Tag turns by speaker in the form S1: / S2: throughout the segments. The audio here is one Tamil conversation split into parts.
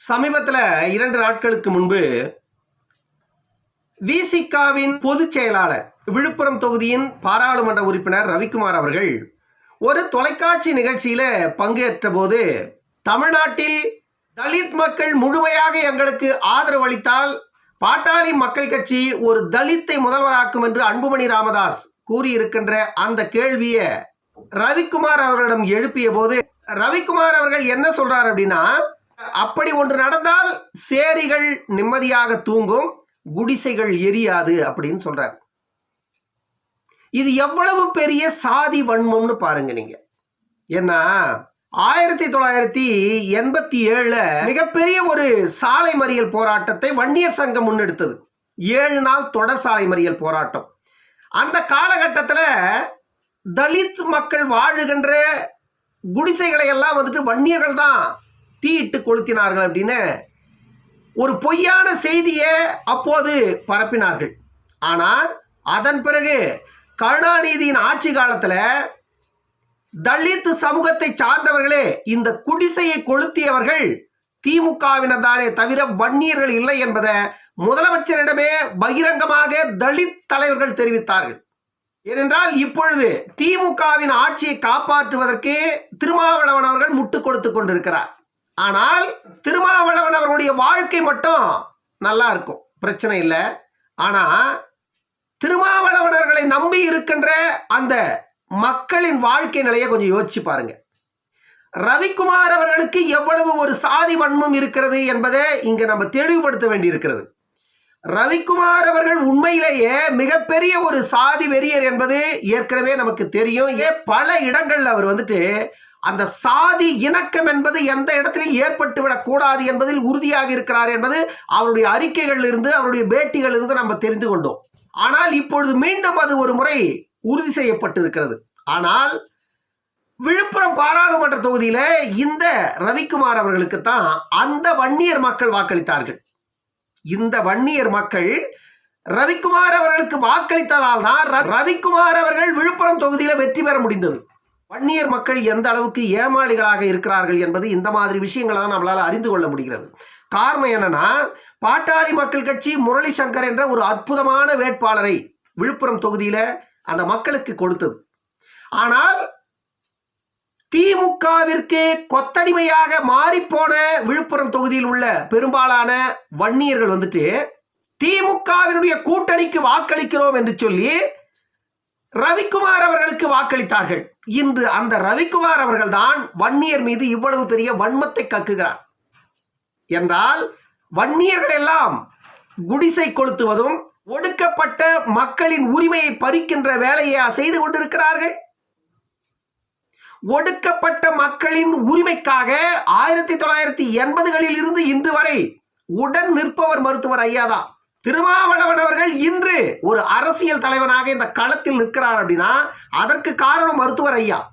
S1: சமீபத்தில் இரண்டு நாட்களுக்கு முன்பு விசிகாவின் பொதுச் செயலாளர் விழுப்புரம் தொகுதியின் பாராளுமன்ற உறுப்பினர் ரவிக்குமார் அவர்கள் ஒரு தொலைக்காட்சி நிகழ்ச்சியில பங்கேற்ற போது தமிழ்நாட்டில் தலித் மக்கள் முழுமையாக எங்களுக்கு ஆதரவு அளித்தால் பாட்டாளி மக்கள் கட்சி ஒரு தலித்தை முதல்வராக்கும் என்று அன்புமணி ராமதாஸ் கூறியிருக்கின்ற அந்த கேள்வியை ரவிக்குமார் அவர்களிடம் எழுப்பிய போது ரவிக்குமார் அவர்கள் என்ன சொல்றார் அப்படின்னா அப்படி ஒன்று நடந்தால் சேரிகள் நிம்மதியாக தூங்கும் குடிசைகள் எரியாது அப்படின்னு சொல்றாரு. இது எவ்வளவு பெரிய சாதி வன்மம்னு பாருங்க நீங்க. ஏன்னா ஆயிரத்தி தொள்ளாயிரத்தி எண்பத்தி ஏழுல மிகப்பெரிய ஒரு சாலை மறியல் போராட்டத்தை வன்னியர் சங்கம் முன்னெடுத்தது. ஏழு நாள் தொடர் சாலை மறியல் போராட்டம். அந்த காலகட்டத்தில் தலித் மக்கள் வாழுகின்ற குடிசைகளை எல்லாம் வந்துட்டு வன்னியர்கள் தான் தீயிட்டு கொளுத்தினார்கள் அப்படின்னு ஒரு பொய்யான செய்தியை அப்போது பரப்பினார்கள். ஆனால் அதன் பிறகு கருணாநிதியின் ஆட்சி காலத்தில் தலித் சமூகத்தை சார்ந்தவர்களே இந்த குடிசையை கொளுத்தியவர்கள் திமுகவினர் தானே தவிர வன்னியர்கள் இல்லை என்பதை முதலமைச்சரிடமே பகிரங்கமாக தலித் தலைவர்கள் தெரிவித்தார்கள். ஏனென்றால் இப்பொழுது திமுகவின் ஆட்சியை காப்பாற்றுவதற்கு திருமாவளவன் அவர்கள் முட்டு கொடுத்து கொண்டிருக்கிறார். ஆனால் திருமாவளவன் அவருடைய வாழ்க்கை மட்டும் நல்லா இருக்கும். பிரச்சனை இல்லை. ஆனால் திருமாவளவனர்களை நம்பி இருக்கின்ற அந்த மக்களின் வாழ்க்கை நிலையை கொஞ்சம் யோசிச்சு பாருங்க. ரவிக்குமார் அவர்களுக்கு எவ்வளவு ஒரு சாதி வன்மம் இருக்கிறது என்பதை இங்கே நம்ம தெளிவுபடுத்த வேண்டியிருக்கிறது. ரவிக்குமார் அவர்கள் உண்மையிலேயே மிகப்பெரிய ஒரு சாதி வெறியர் என்பது ஏற்கனவே நமக்கு தெரியும். ஏன் பல இடங்கள்ல அவர் வந்துட்டு அந்த சாதி இணக்கம் என்பது எந்த இடத்திலும் ஏற்பட்டு விடக்கூடாது என்பதில் உறுதியாக இருக்கிறார் என்பது அவருடைய அறிக்கைகளில் இருந்து அவருடைய பேட்டிகள் இருந்து நம்ம தெரிந்து கொண்டோம். ஆனால் இப்பொழுது மீண்டும் அது ஒரு முறை உறுதி செய்யப்பட்டிருக்கிறது. ஆனால் விழுப்புரம் பாராளுமன்ற தொகுதியில இந்த ரவிக்குமார் அவர்களுக்கு தான் அந்த வன்னியர் மக்கள் வாக்களித்தார்கள். இந்த வன்னியர் மக்கள் ரவிக்குமார் அவர்களுக்கு வாக்களித்ததால் தான் ர- ரவிக்குமார் அவர்கள் விழுப்புரம் தொகுதியில வெற்றி பெற முடிந்தது. வன்னியர் மக்கள் எந்த அளவுக்கு ஏமாளிகளாக இருக்கிறார்கள் என்பது இந்த மாதிரி விஷயங்களை தான் நம்மளால் அறிந்து கொள்ள முடிகிறது. காரணம் என்னன்னா பாட்டாளி மக்கள் கட்சி முரளி சங்கர் என்ற ஒரு அற்புதமான வேட்பாளரை விழுப்புரம் தொகுதியில அந்த மக்களுக்கு கொடுத்தது. ஆனால் திமுகவிற்கு கொத்தடிமையாக மாறிப்போன விழுப்புரம் தொகுதியில் உள்ள பெரும்பாலான வன்னியர்கள் வந்துட்டு திமுகவினுடைய கூட்டணிக்கு வாக்களிக்கிறோம் என்று சொல்லி ரவிக்குமார் அவர்களுக்கு வாக்களித்தார்கள். இன்று அந்த ரவிக்குமார் அவர்கள் தான் வன்னியர் மீது இவ்வளவு பெரிய வன்மத்தை கக்குகிறார். என்றால் வன்னியர்கள் எல்லாம் குடிசை கொளுத்துவதும் ஒடுக்கப்பட்ட மக்களின் உரிமையை பறிக்கின்ற வேலையை செய்து கொண்டிருக்கிறார்கள். ஒடுக்கப்பட்ட மக்களின் உரிமைக்காக ஆயிரத்தி தொள்ளாயிரத்தி எண்பதுகளில் இருந்து இன்று வரை உடன் நிற்பவர் மருத்துவர் ஐயாதான் திருமாவளவன் அவர்கள் இன்று ஒரு அரசியல் தலைவனாக இந்த களத்தில் நிற்கிறார் அப்படின்னா அதற்கு காரணம் மருத்துவர் ஐயா.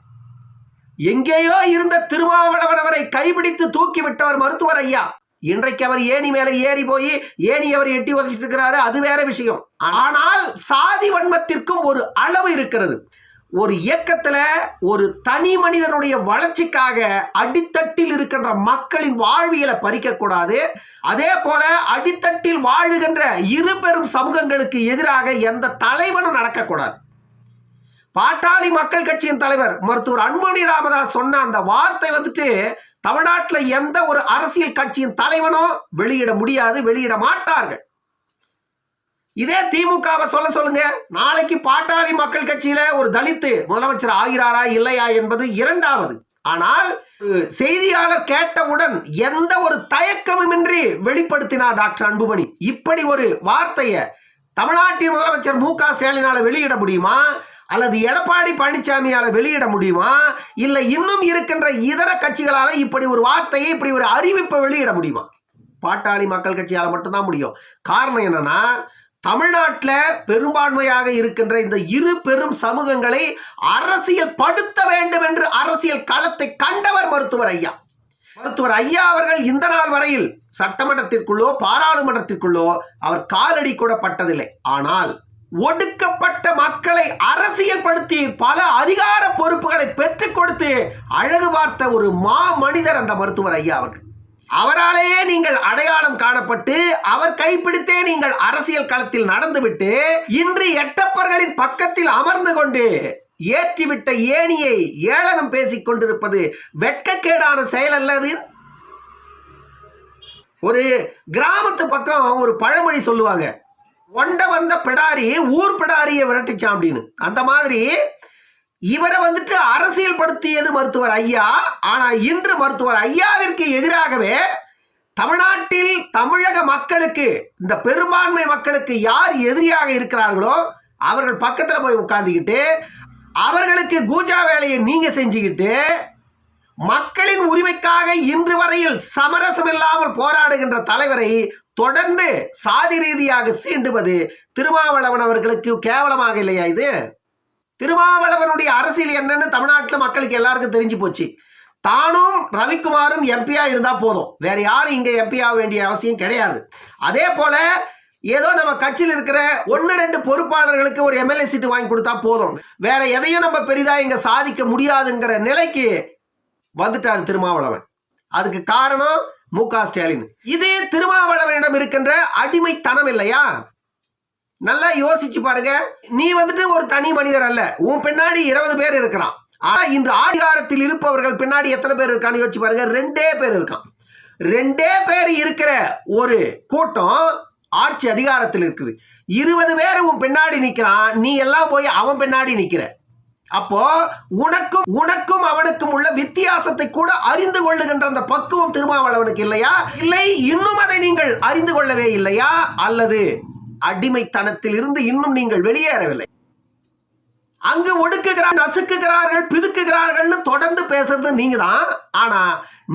S1: எங்கேயோ இருந்த திருமாவளவன் அவரை கைபிடித்து தூக்கி விட்டவர் மருத்துவர் ஐயா. இன்றைக்கு அவர் ஏணி மேல ஏறி போய் ஏணி அவர் எட்டி உதச்சிட்டு இருக்கிறாரு அது வேற விஷயம். ஆனால் சாதி வன்மத்திற்கும் ஒரு அளவு இருக்கிறது. ஒரு இயக்கத்துல ஒரு தனி மனிதனுடைய வளர்ச்சிக்காக அடித்தட்டில் இருக்கின்ற மக்களின் வாழ்வியலை பறிக்க கூடாது. அதே போல அடித்தட்டில் வாழுகின்ற இரு பெரும் சமூகங்களுக்கு எதிராக எந்த தலைவனும் நடக்கக்கூடாது பாட்டாளி மக்கள் கட்சியின் தலைவர் மருத்துவர் அன்புமணி ராமதாஸ் சொன்ன அந்த வார்த்தை வந்துட்டு தமிழ்நாட்டில் எந்த ஒரு அரசியல் கட்சியின் தலைவனும் வெளியிட முடியாது வெளியிட மாட்டார்கள். இதே திமுகவை சொல்ல சொல்லுங்க. நாளைக்கு பாட்டாளி மக்கள் கட்சியில ஒரு தலித்து முதலமைச்சர் ஆகிறாரா இல்லையா என்பது இரண்டாவது. ஆனால் செய்தியாளர் கேட்டவுடன் எந்த ஒரு தயக்கமுமின்றி வெளிப்படுத்தினார் டாக்டர் அன்புமணி. இப்படி ஒரு வார்த்தையை தமிழ்நாட்டின் முதலமைச்சர் மு க ஸ்டாலினால வெளியிட முடியுமா? அல்லது எடப்பாடி பழனிசாமியால வெளியிட முடியுமா? இல்லை இன்னும் இருக்கின்ற இதர கட்சிகளால இப்படி ஒரு வார்த்தையை இப்படி ஒரு அறிவிப்பை வெளியிட முடியுமா? பாட்டாளி மக்கள் கட்சியால் மட்டும்தான் முடியும். காரணம் என்னன்னா தமிழ்நாட்டில் பெரும்பான்மையாக இருக்கின்ற இந்த இரு பெரும் சமூகங்களை அரசியல் படுத்த வேண்டும் என்று அரசியல் களத்தை கண்டவர் மருத்துவர் ஐயா. மருத்துவர் ஐயா அவர்கள் இந்த நாள் வரையில் சட்டமன்றத்திற்குள்ளோ பாராளுமன்றத்திற்குள்ளோ அவர் காலடி கூட பட்டதில்லை. ஆனால் ஒடுக்கப்பட்ட மக்களை அரசியல்படுத்தி பல அதிகார பொறுப்புகளை பெற்றுக் கொடுத்து அழகு பார்த்த ஒரு மா மனிதர் அந்த மருத்துவர் ஐயா அவர்கள். அவராலேயே நீங்கள் அடையாளம் காணப்பட்டு அவர் கைப்பிடித்தே நீங்கள் அரசியல் களத்தில் நடந்துவிட்டு இன்று எட்டப்பர்களின் பக்கத்தில் அமர்ந்து கொண்டு ஏற்றிவிட்ட ஏணியை ஏளனம் பேசிக் கொண்டிருப்பது வெட்கக்கேடான செயல் அல்லது ஒரு கிராமத்து பக்கம் ஒரு பழமொழி சொல்லுவாங்க ஒண்ட வந்த பிடாரி ஊர் பிடாரியை விரட்டிச்சான் அப்படின்னு. அந்த மாதிரி இவரை வந்துட்டு அரசியல் படுத்தியது மருத்துவர் ஐயா. ஆனா இன்று மருத்துவர் ஐயாவிற்கு எதிராகவே தமிழ்நாட்டில் தமிழக மக்களுக்கு இந்த பெரும்பான்மை மக்களுக்கு யார் எதிரியாக இருக்கிறார்களோ அவர்கள் பக்கத்துல போய் உட்கார்ந்துக்கிட்டு அவர்களுக்கு கூஜா வேலையை நீங்க செஞ்சுக்கிட்டு மக்களின் உரிமைக்காக இன்று வரையில் சமரசம் இல்லாமல் போராடுகின்ற தலைவரை தொடர்ந்து சாதி ரீதியாக சீண்டுவது திருமாவளவன் அவர்களுக்கு கேவலமாக இல்லையா இது? திருமாவளவனுடைய அரசியல் என்னன்னு தமிழ்நாட்டில் மக்களுக்கு எல்லாருக்கும் தெரிஞ்சு போச்சு. தானும் ரவிக்குமாரும் எம்பியா இருந்தா போதும். வேற யாரும் இங்க எம்பி ஆக வேண்டிய அவசியம் கிடையாது. அதே போல ஏதோ நம்ம கட்சியில் இருக்கிற ஒன்று ரெண்டு பொறுப்பாளர்களுக்கு ஒரு எம்எல்ஏ சீட்டு வாங்கி கொடுத்தா போதும். வேற எதையும் நம்ம பெரிதா இங்க சாதிக்க முடியாதுங்கிற நிலைக்கு வந்துட்டார் திருமாவளவன். அதுக்கு காரணம் மு க ஸ்டாலின். இது திருமாவளவனிடம் இருக்கின்ற அடிமைத்தனம் இல்லையா? நல்லா யோசிச்சு பாருங்க. நீ வந்துட்டு ஒரு தனி மனிதர் அல்ல. உன் பின்னாடி இருபது பேர் இருக்கிறான். ஆனா இன்று ஆதிகாரத்தில் இருப்பவர்கள் பின்னாடி எத்தனை பேர் இருக்கான்னு யோசிச்சு பாருங்க. ரெண்டே பேர் இருக்கான். ரெண்டே பேர் இருக்கிற ஒரு கூட்டம் ஆட்சி அதிகாரத்தில் இருக்குது. இருபது பேர் உன் பின்னாடி நிக்கிறான். நீ எல்லாம் போய் அவன் பின்னாடி நிக்கிற. அப்போ உனக்கும் உனக்கும் அவனுக்கும் உள்ள வித்தியாசத்தை கூட அறிந்து கொள்ளுகின்ற அந்த பக்குவம் திருமாவளவனுக்கு இல்லையா? இல்லை இன்னும் அதை நீங்கள் அறிந்து கொள்ளவே இல்லையா? அல்லது அடிமைத்தனத்தில் இருந்து இன்னும் நீங்கள் வெளியேறவில்லை. அங்கு ஒடுக்குகிறார் நசுக்குகிறார்கள் பிதுக்குகிறார்கள்னு தொடர்ந்து பேசுறது நீங்க தான் ஆனா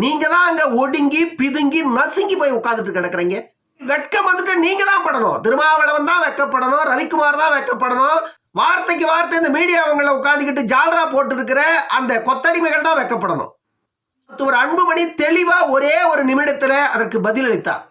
S1: நீங்க தான் அங்க ஒடுங்கி பிதுங்கி நசுங்கி போய் உட்காந்துட்டு கிடக்குறீங்க. வெட்கம் வந்துட்டு நீங்க தான் படணும். திருமாவளவன் தான் வெக்கப்படணும் ரவிக்குமார் தான் வெக்கப்படணும். வார்த்தைக்கு வார்த்தை இந்த மீடியா அவங்கள உட்காந்துக்கிட்டு ஜால்ரா போட்டு இருக்கிற அந்த கொத்தடிமைகள் தான் வெக்கப்படணும். ஒரு அன்புமணி தெளிவா ஒரே ஒரு நிமிடத்துல அதற்கு பதிலளித்தார்.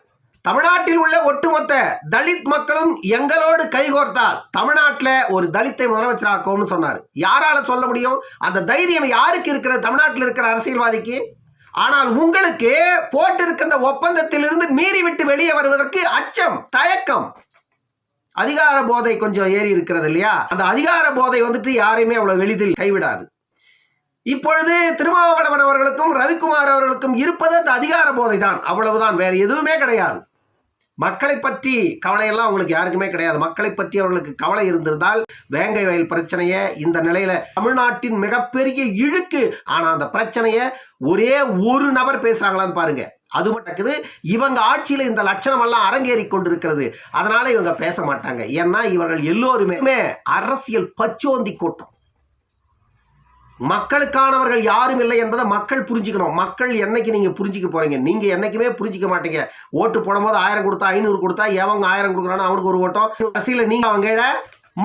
S1: தமிழ்நாட்டில் உள்ள ஒட்டுமொத்த தலித் மக்களும் எங்களோடு கைகோர்த்தால் தமிழ்நாட்டில் ஒரு தலித்தை முதலமைச்சராக்கும்னு சொன்னார். யாரால சொல்ல முடியும்? அந்த தைரியம் யாருக்கு இருக்கிற தமிழ்நாட்டில் இருக்கிற அரசியல்வாதிக்கு. ஆனால் உங்களுக்கு போட்டிருக்கிற ஒப்பந்தத்திலிருந்து மீறிவிட்டு வெளியே வருவதற்கு அச்சம் தயக்கம். அதிகார போதை கொஞ்சம் ஏறி இருக்கிறது இல்லையா? அந்த அதிகார போதை வந்துட்டு யாரையுமே அவ்வளவு எளிதில் கைவிடாது. இப்பொழுது திருமாவளவன் அவர்களுக்கும் ரவிக்குமார் அவர்களுக்கும் இருப்பது அந்த அதிகார போதை தான் அவ்வளவுதான் வேற எதுவுமே கிடையாது. மக்களை பற்றி கவலையெல்லாம் அவங்களுக்கு யாருக்குமே கிடையாது. மக்களை பற்றி அவர்களுக்கு கவலை இருந்திருந்தால் வேங்கை வயல் பிரச்சனையை இந்த நிலையில தமிழ்நாட்டின் மிகப்பெரிய இழுக்கு. ஆனா அந்த பிரச்சனையை ஒரே ஒரு நபர் பேசுறாங்களான்னு பாருங்க. அது மட்டும் இருக்குது இவங்க ஆட்சியில இந்த லட்சணம் எல்லாம் அரங்கேறி கொண்டிருக்கிறது. அதனால இவங்க பேச மாட்டாங்க. ஏன்னா இவர்கள் எல்லோருமே அரசியல் பச்சோந்தி கூட்டம். மக்களுக்கானவர்கள் யாரும் இல்லை என்பதை மக்கள் புரிஞ்சுக்கணும். மக்கள் என்னைக்கு நீங்க புரிஞ்சிக்க போறீங்க? நீங்க என்னைக்குமே புரிஞ்சுக்க மாட்டீங்க. ஓட்டு போடும்போது ஆயிரம் கொடுத்தா ஐநூறு கொடுத்தா எவங்க ஆயிரம் கொடுக்குறான்னு அவனுக்கு ஒரு ஓட்டம். கடைசியில் நீங்க அவங்க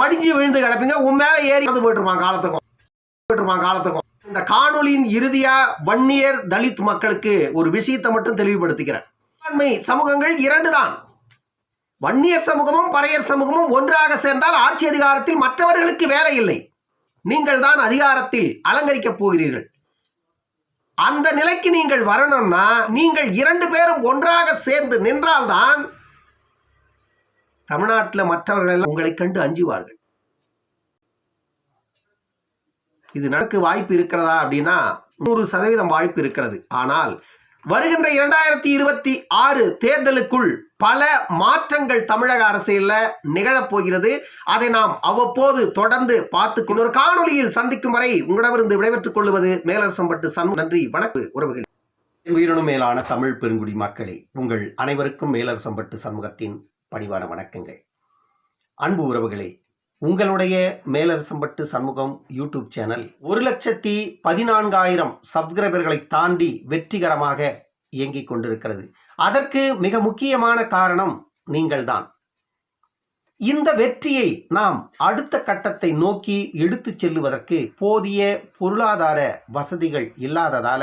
S1: மடிஞ்சு விழுந்து கிடப்பீங்க. உன் மேல ஏறி வந்து போயிட்டுருப்பான் காலத்துக்கும். போயிட்டுருப்பான் காலத்துக்கும். இந்த காணொலியின் இறுதியா வன்னியர் தலித் மக்களுக்கு ஒரு விஷயத்தை மட்டும் தெளிவுபடுத்திக்கிறேன். சமூகங்கள் இரண்டு தான் வன்னியர் சமூகமும் பறையர் சமூகமும் ஒன்றாக சேர்ந்தால் ஆட்சி அதிகாரத்தில் மற்றவர்களுக்கு வேலை இல்லை. நீங்கள் தான் அதிகாரத்தில் அலங்கரிக்கப் போகிறீர்கள். அந்த நிலைக்கு நீங்கள் வரணும்னா நீங்கள் இரண்டு பேரும் ஒன்றாக சேர்ந்து நின்றால்தான் தமிழ்நாட்டில் மற்றவர்கள் எல்லாம் உங்களை கண்டு அஞ்சுவார்கள். இது நடக்க வாய்ப்பு இருக்கிறதா அப்படின்னா நூறு சதவீதம் வாய்ப்பு இருக்கிறது. ஆனால் வருகின்ற இரண்டாயிரத்தி இருபத்தி ஆறு தேர்தலுக்குள் பல மாற்றங்கள் தமிழக அரசியல்ல நிகழப் போகிறது. அதை நாம் அவ்வப்போது தொடர்ந்து பார்த்து ஒரு காணொலியில் சந்திக்கும் வரை உங்களிடமிருந்து விடைபெற்றுக் கொள்வது மேலரசம்பட்டு சண்முக நன்றி வணக்கம். உறவுகள். உயிரினும் மேலான தமிழ் பெருங்குடி மக்களே உங்கள் அனைவருக்கும் மேலரசம்பட்டு சண்முகத்தின் பணிவான வணக்கங்கள். அன்பு உறவுகளே உங்களுடைய மேலரசம்பட்டு சண்முகம் யூடியூப் சேனல் ஒரு லட்சத்தி பதினான்காயிரம் சப்ஸ்கிரைபர்களை தாண்டி வெற்றிகரமாக இயங்கிக் கொண்டிருக்கிறது. அதற்கு மிக முக்கியமான காரணம் நீங்கள்தான். இந்த வெற்றியை நாம் அடுத்த கட்டத்தை நோக்கி எடுத்துச் செல்லுவதற்கு போதிய பொருளாதார வசதிகள் இல்லாததால